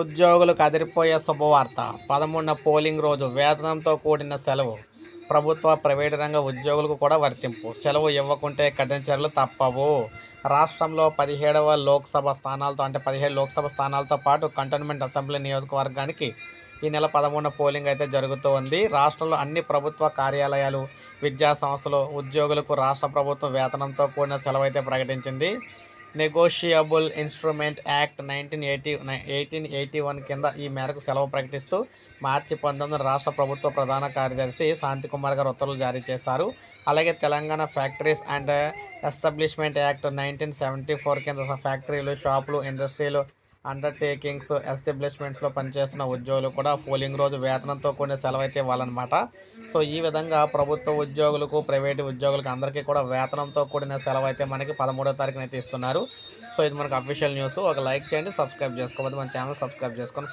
ఉద్యోగులకు అదిరిపోయే శుభవార్త. పదమూడున పోలింగ్ రోజు వేతనంతో కూడిన సెలవు. ప్రభుత్వ ప్రైవేటు రంగ ఉద్యోగులకు కూడా వర్తింపు. సెలవు ఇవ్వకుంటే కఠిన చర్యలు తప్పవు. రాష్ట్రంలో పదిహేడవ లోక్సభ స్థానాలతో అంటే పదిహేడు లోక్సభ స్థానాలతో పాటు కంటోన్మెంట్ అసెంబ్లీ నియోజకవర్గానికి ఈ నెల పదమూడున పోలింగ్ అయితే జరుగుతూ ఉంది. రాష్ట్రంలో అన్ని ప్రభుత్వ కార్యాలయాలు విద్యా సంస్థలు ఉద్యోగులకు రాష్ట్ర ప్రభుత్వం వేతనంతో కూడిన సెలవు అయితే ప్రకటించింది. Negotiable instrument act nineteen eighty eighteen eighty one కింద ఈ మేరకు సెలవు ప్రకటిస్తూ మార్చి పంతొమ్మిది రాష్ట్ర ప్రభుత్వ ప్రధాన కార్యదర్శి శాంతికుమార్ గారు ఉత్తర్వులు జారీ చేశారు. అలాగే Telangana factories and establishment act nineteen seventy four కింద ఫ్యాక్టరీలు షాపులు ఇండస్ట్రీలు అండర్టేకింగ్స్ ఎస్టాబ్లిష్మెంట్స్లో పనిచేస్తున్న ఉద్యోగులు కూడా పోలింగ్ రోజు వేతనంతో కూడిన సెలవు అయితే ఇవ్వాలన్నమాట. సో ఈ విధంగా ప్రభుత్వ ఉద్యోగులకు ప్రైవేటు ఉద్యోగులకు అందరికీ కూడా వేతనంతో కూడిన సెలవు అయితే మనకి పదమూడో తారీఖున అయితే ఇస్తున్నారు. సో ఇది మనకు అఫీషియల్ న్యూస్ ఒక లైక్ చేయండి సబ్స్క్రైబ్ చేసుకోవద్దు. మన ఛానల్ సబ్స్క్రైబ్ చేసుకొని